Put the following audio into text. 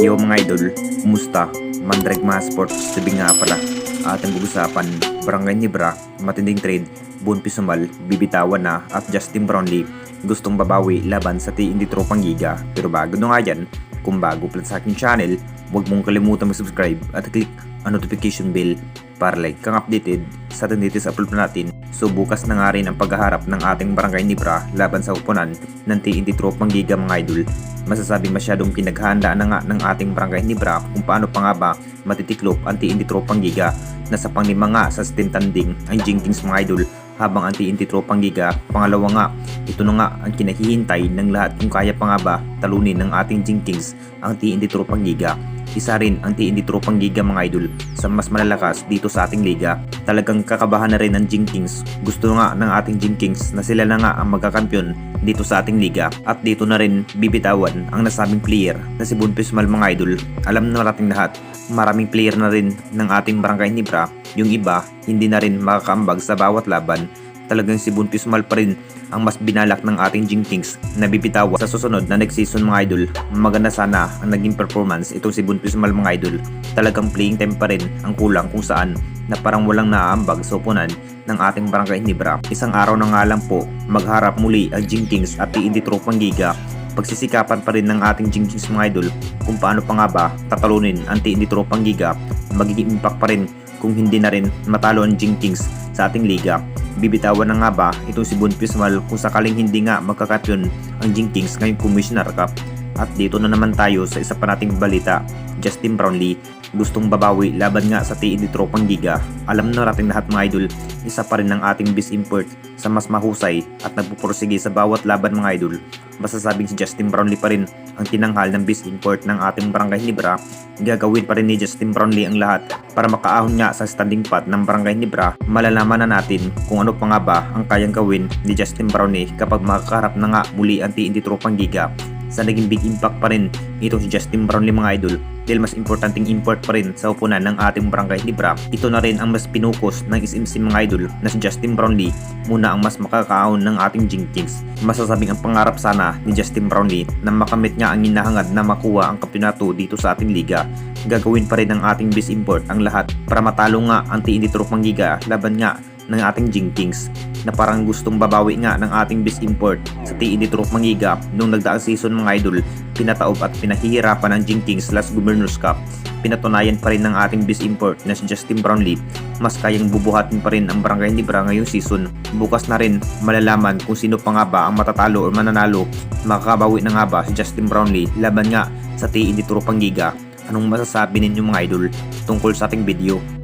Yo mga idol, kumusta? Mandrag mga sports, sabi nga pala. Ating pag-usapan, Barangay Nibra, matinding trade, Bon Pisumal, bibitawan na at Justin Brownlee gustong babawi laban sa TNT Tropang Giga. Pero bago na nga yan, kung bago pa sa aking channel, huwag mong kalimutan mag-subscribe at click ang notification bell para like kang updated sa ating latest upload natin. So bukas na nga rin ang paghaharap ng ating Barangay Nibra laban sa upunan ng TNT Tropang Giga mga idol. Masasabing masyadong pinaghahanda na nga ng ating Barangay Nibra kung paano pa nga ba matitiklop ang TNT Tropang Giga na sa panglima nga sa stintanding ang Jenkins mga idol habang ang TNT Tropang Giga pangalawa nga ito na nga ang kinahihintay ng lahat kung kaya pa nga ba talunin ng ating Jenkins ang TNT Tropang Giga isa rin ang TNT Tropang Giga mga idol sa mas malalakas dito sa ating liga. Talagang kakabahan na rin ang Jenkins. Gusto nga ng ating Jenkins na sila na nga ang magkakampiyon dito sa ating liga. At dito na rin bibitawan ang nasabing player na si Bunpismal mga idol. Alam na nating lahat, maraming player na rin ng ating Barangay Nibra. Yung iba, hindi na rin makakaambag sa bawat laban. Talagang si Bunpismal pa rin ang mas binalak ng ating Jenkins na bibitawa sa susunod na next season mga idol. Maganda sana ang naging performance itong si Bunpismal mga idol. Talagang playing time pa rin ang kulang kung saan na parang walang naaambag sa upunan ng ating barangay Nibra. Isang araw na nga lang po, magharap muli ang Jenkins at TNT Tropang Giga pagsisikapan pa rin ng ating Jenkins mga idol kung paano pa nga ba tatalunin ang TNT Tropang Giga magiging impact pa rin kung hindi na rin matalo ang Jenkins sa ating liga. Bibitawan na nga ba itong si Bon Pismal kung sakaling hindi nga magkakapyon ang Jenkins ngayong Commissioner Cup. At dito na naman tayo sa isa pa nating balita, Justin Brownlee gustong babawi laban nga sa TNT Tropang Giga. Alam na natin lahat mga idol, isa pa rin ng ating bis import sa mas mahusay at nagpupursige sa bawat laban mga idol. Masasabing si Justin Brownlee pa rin ang tinanghal ng bis import ng ating barangay Nibra. Gagawin pa rin ni Justin Brownlee ang lahat para makaahon nga sa standing pot ng barangay Nibra. Malalaman na natin kung ano pa nga ba ang kayang gawin ni Justin Brownlee kapag makakaharap na nga muli ang TNT Tropang Giga sa naging big impact pa rin ito si Justin Brownlee mga idol dahil mas importanteng import pa rin sa upunan ng ating barangay Libra. Ito na rin ang mas pinukos ng SMC mga idol na si Justin Brownlee muna ang mas makakaon ng ating Jenkins. Masasabing ang pangarap sana ni Justin Brownlee na makamit niya ang hinahangad na makuha ang kampyonato dito sa ating liga. Gagawin pa rin ng ating base import ang lahat para matalo nga ang TNT Tropang Giga laban nga ng ating Jenkins na parang gustong babawi nga ng ating base import sa TNT Tropang Giga nung nagdaang season mga idol. Pinataob at pinahihirapan ng Jenkins last Governors Cup. Pinatunayan pa rin ng ating base import na si Justin Brownlee. Mas kayang bubuhatin pa rin ang Barangay Libra ngayong season. Bukas na rin malalaman kung sino pa nga ba ang matatalo o mananalo. Makakabawi na nga ba si Justin Brownlee laban nga sa TNT Tropang Giga anong masasabi ninyo mga idol tungkol sa ating video